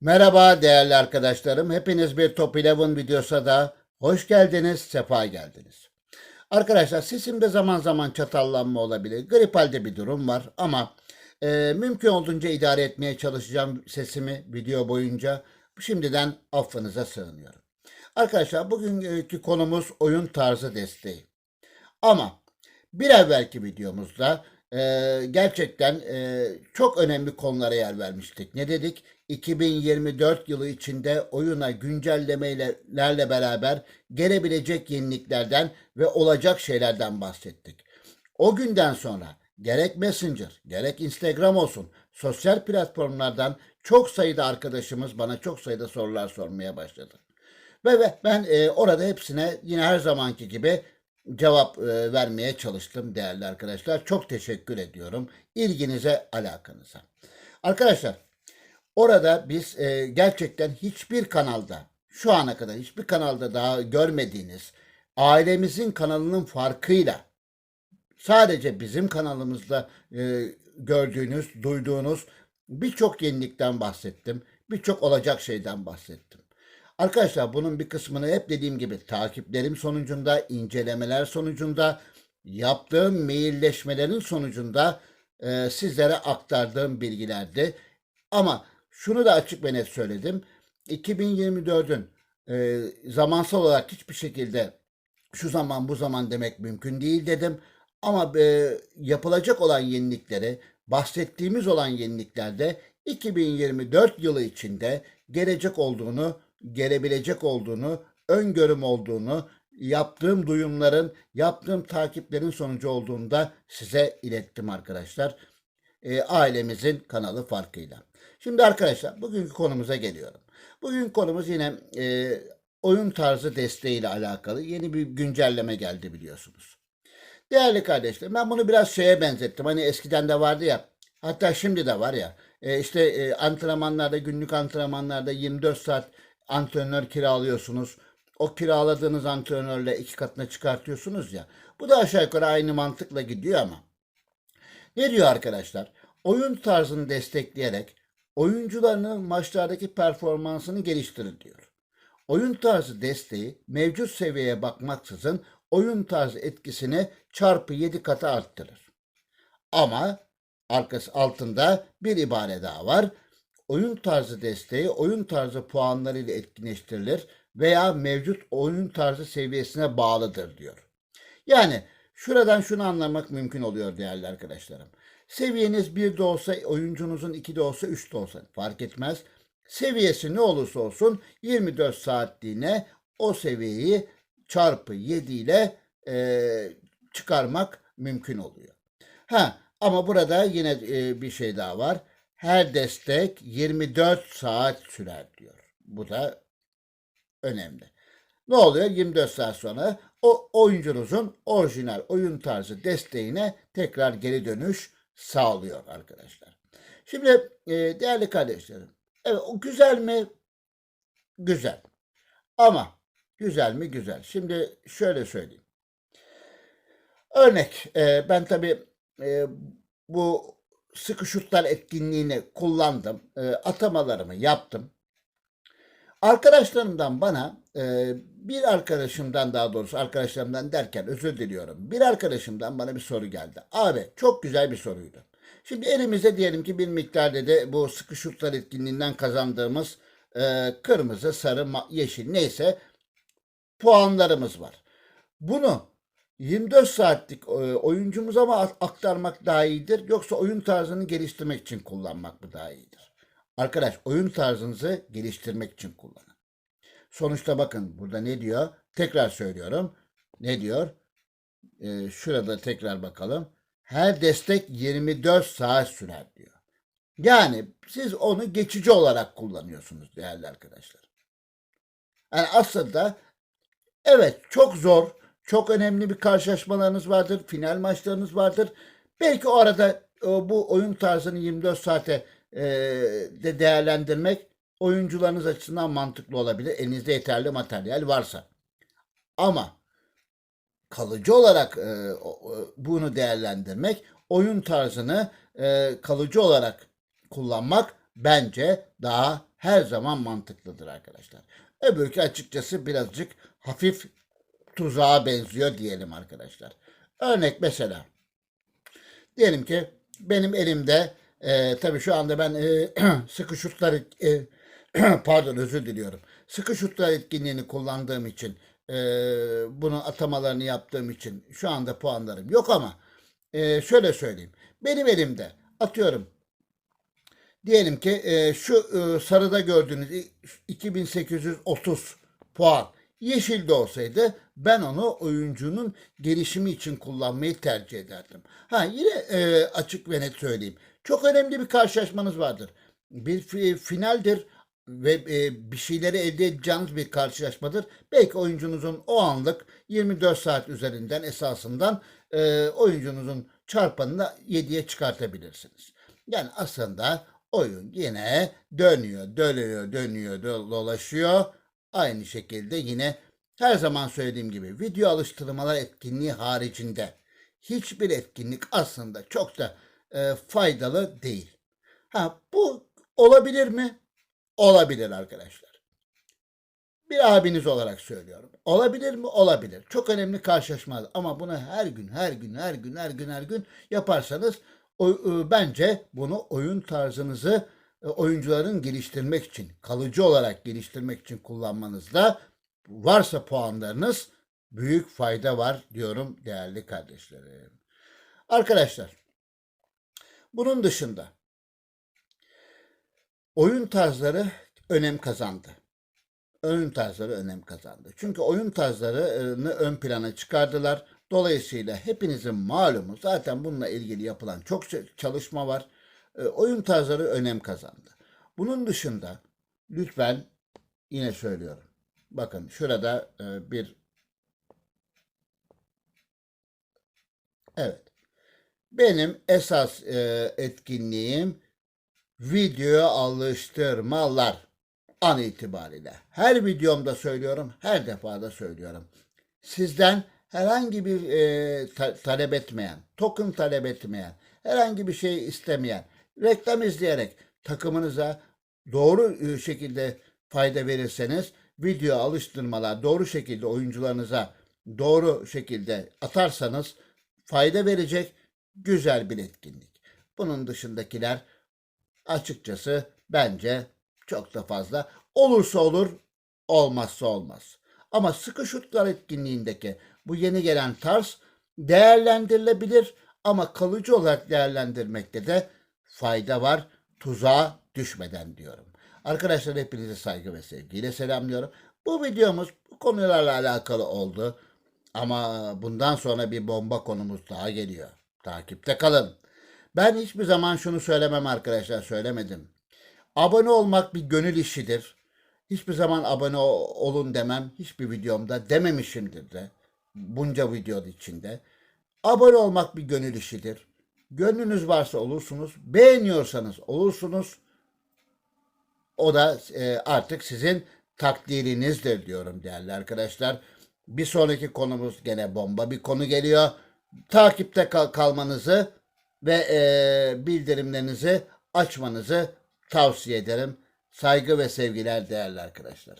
Merhaba değerli arkadaşlarım. Hepiniz bir Top 11 videosa da hoş geldiniz, sefa geldiniz. Arkadaşlar sesimde zaman zaman çatallanma olabilir. Grip halde bir durum var ama e, mümkün olduğunca idare etmeye çalışacağım sesimi video boyunca. Şimdiden affınıza sığınıyorum. Arkadaşlar bugünkü konumuz oyun tarzı desteği. Ama bir evvelki videomuzda e, gerçekten e, çok önemli konulara yer vermiştik. Ne dedik? 2024 yılı içinde oyuna güncellemelerle beraber gelebilecek yeniliklerden ve olacak şeylerden bahsettik. O günden sonra gerek Messenger, gerek Instagram olsun sosyal platformlardan çok sayıda arkadaşımız bana çok sayıda sorular sormaya başladı. Ve, ben e, orada hepsine yine her zamanki gibi cevap e, vermeye çalıştım değerli arkadaşlar. Çok teşekkür ediyorum ilginize, alakanıza. Arkadaşlar orada biz e, gerçekten hiçbir kanalda şu ana kadar hiçbir kanalda daha görmediğiniz ailemizin kanalının farkıyla sadece bizim kanalımızda e, gördüğünüz, duyduğunuz birçok yenilikten bahsettim. Birçok olacak şeyden bahsettim. Arkadaşlar bunun bir kısmını hep dediğim gibi takiplerim sonucunda, incelemeler sonucunda, yaptığım mailleşmelerin sonucunda e, sizlere aktardığım bilgilerdi. Ama şunu da açık ve net söyledim. 2024'ün e, zamansal olarak hiçbir şekilde şu zaman bu zaman demek mümkün değil dedim. Ama e, yapılacak olan yenilikleri, bahsettiğimiz olan yeniliklerde 2024 yılı içinde gelecek olduğunu, gelebilecek olduğunu, öngörüm olduğunu, yaptığım duyumların, yaptığım takiplerin sonucu olduğunda size ilettim arkadaşlar. E, ailemizin kanalı farkıyla. Şimdi arkadaşlar bugünkü konumuza geliyorum. Bugün konumuz yine e, oyun tarzı desteğiyle alakalı yeni bir güncelleme geldi biliyorsunuz. Değerli kardeşlerim ben bunu biraz şeye benzettim. Hani eskiden de vardı ya hatta şimdi de var ya e, işte e, antrenmanlarda günlük antrenmanlarda 24 saat antrenör kiralıyorsunuz. O kiraladığınız antrenörle iki katına çıkartıyorsunuz ya. Bu da aşağı yukarı aynı mantıkla gidiyor ama. Ne diyor arkadaşlar? Oyun tarzını destekleyerek oyuncularının maçlardaki performansını geliştirin diyor. Oyun tarzı desteği mevcut seviyeye bakmaksızın oyun tarzı etkisini çarpı 7 katı arttırır. Ama arkası altında bir ibare daha var. Oyun tarzı desteği oyun tarzı puanları ile etkinleştirilir veya mevcut oyun tarzı seviyesine bağlıdır diyor. Yani şuradan şunu anlamak mümkün oluyor değerli arkadaşlarım. Seviyeniz 1 de olsa, oyuncunuzun 2 de olsa, 3 de olsa fark etmez. Seviyesi ne olursa olsun 24 saatliğine o seviyeyi çarpı 7 ile e, çıkarmak mümkün oluyor. Ha ama burada yine e, bir şey daha var. Her destek 24 saat sürer diyor. Bu da önemli. Ne oluyor? 24 saat sonra o oyuncunuzun orijinal oyun tarzı desteğine tekrar geri dönüş sağlıyor arkadaşlar. Şimdi e, değerli kardeşlerim, evet o güzel mi? Güzel. Ama güzel mi? Güzel. Şimdi şöyle söyleyeyim. Örnek, e, ben tabii e, bu sıkı şutlar etkinliğini kullandım. E, atamalarımı yaptım. Arkadaşlarımdan bana e, bir arkadaşımdan daha doğrusu arkadaşlarımdan derken özür diliyorum. Bir arkadaşımdan bana bir soru geldi. Abi çok güzel bir soruydu. Şimdi elimizde diyelim ki bir miktar dedi bu sıkı şutlar etkinliğinden kazandığımız e, kırmızı, sarı, yeşil neyse puanlarımız var. Bunu 24 saatlik e, oyuncumuza mı aktarmak daha iyidir yoksa oyun tarzını geliştirmek için kullanmak mı daha iyidir? Arkadaş oyun tarzınızı geliştirmek için kullanın. Sonuçta bakın burada ne diyor? Tekrar söylüyorum. Ne diyor? Ee, şurada tekrar bakalım. Her destek 24 saat sürer diyor. Yani siz onu geçici olarak kullanıyorsunuz değerli arkadaşlar. Yani aslında evet çok zor, çok önemli bir karşılaşmalarınız vardır, final maçlarınız vardır. Belki o arada e, bu oyun tarzını 24 saate e, de değerlendirmek oyuncularınız açısından mantıklı olabilir. Elinizde yeterli materyal varsa. Ama kalıcı olarak e, bunu değerlendirmek, oyun tarzını kalıcı olarak kullanmak bence daha her zaman mantıklıdır arkadaşlar. Öbürkü açıkçası birazcık hafif tuzağa benziyor diyelim arkadaşlar. Örnek mesela diyelim ki benim elimde e, tabii şu anda ben e, sıkı şutlar e, pardon özür diliyorum. Sıkı şutlar etkinliğini kullandığım için e, bunun atamalarını yaptığım için şu anda puanlarım yok ama e, şöyle söyleyeyim. Benim elimde atıyorum diyelim ki e, şu e, sarıda gördüğünüz i- 2830 puan yeşilde olsaydı ben onu oyuncunun gelişimi için kullanmayı tercih ederdim. Ha yine e, açık ve net söyleyeyim. Çok önemli bir karşılaşmanız vardır. Bir fi- finaldir ve e, bir şeyleri elde edeceğiniz bir karşılaşmadır. Belki oyuncunuzun o anlık 24 saat üzerinden esasından e, oyuncunuzun çarpanını 7'ye çıkartabilirsiniz. Yani aslında oyun yine dönüyor, dönüyor, dönüyor, do- dolaşıyor. Aynı şekilde yine her zaman söylediğim gibi video alıştırmalar etkinliği haricinde hiçbir etkinlik aslında çok da e, faydalı değil. Ha bu olabilir mi? Olabilir arkadaşlar. Bir abiniz olarak söylüyorum. Olabilir mi? Olabilir. Çok önemli karşılaşmalar ama bunu her gün, her gün, her gün, her gün, her gün yaparsanız o, e, bence bunu oyun tarzınızı e, oyuncuların geliştirmek için, kalıcı olarak geliştirmek için kullanmanızda varsa puanlarınız büyük fayda var diyorum değerli kardeşlerim. Arkadaşlar, bunun dışında oyun tarzları önem kazandı. Oyun tarzları önem kazandı. Çünkü oyun tarzlarını ön plana çıkardılar. Dolayısıyla hepinizin malumu zaten bununla ilgili yapılan çok çalışma var. E, Oyun tarzları önem kazandı. Bunun dışında lütfen yine söylüyorum. Bakın şurada e, bir evet. Benim esas e, etkinliğim video alıştırmalar an itibariyle. Her videomda söylüyorum, her defada söylüyorum. Sizden herhangi bir e, ta- talep etmeyen, token talep etmeyen, herhangi bir şey istemeyen, reklam izleyerek takımınıza doğru e, şekilde fayda verirseniz, video alıştırmalar doğru şekilde oyuncularınıza doğru şekilde atarsanız fayda verecek güzel bir etkinlik. Bunun dışındakiler açıkçası bence çok da fazla. Olursa olur, olmazsa olmaz. Ama sıkı şutlar etkinliğindeki bu yeni gelen tarz değerlendirilebilir ama kalıcı olarak değerlendirmekte de fayda var. Tuzağa düşmeden diyorum. Arkadaşlar hepinize saygı ve sevgiyle selamlıyorum. Bu videomuz bu konularla alakalı oldu. Ama bundan sonra bir bomba konumuz daha geliyor. Takipte kalın. Ben hiçbir zaman şunu söylemem arkadaşlar söylemedim. Abone olmak bir gönül işidir. Hiçbir zaman abone olun demem. Hiçbir videomda dememişimdir de. Bunca video içinde. Abone olmak bir gönül işidir. Gönlünüz varsa olursunuz. Beğeniyorsanız olursunuz. O da e, artık sizin takdirinizdir diyorum değerli arkadaşlar. Bir sonraki konumuz gene bomba bir konu geliyor. Takipte kal- kalmanızı ve e, bildirimlerinizi açmanızı tavsiye ederim. Saygı ve sevgiler değerli arkadaşlar.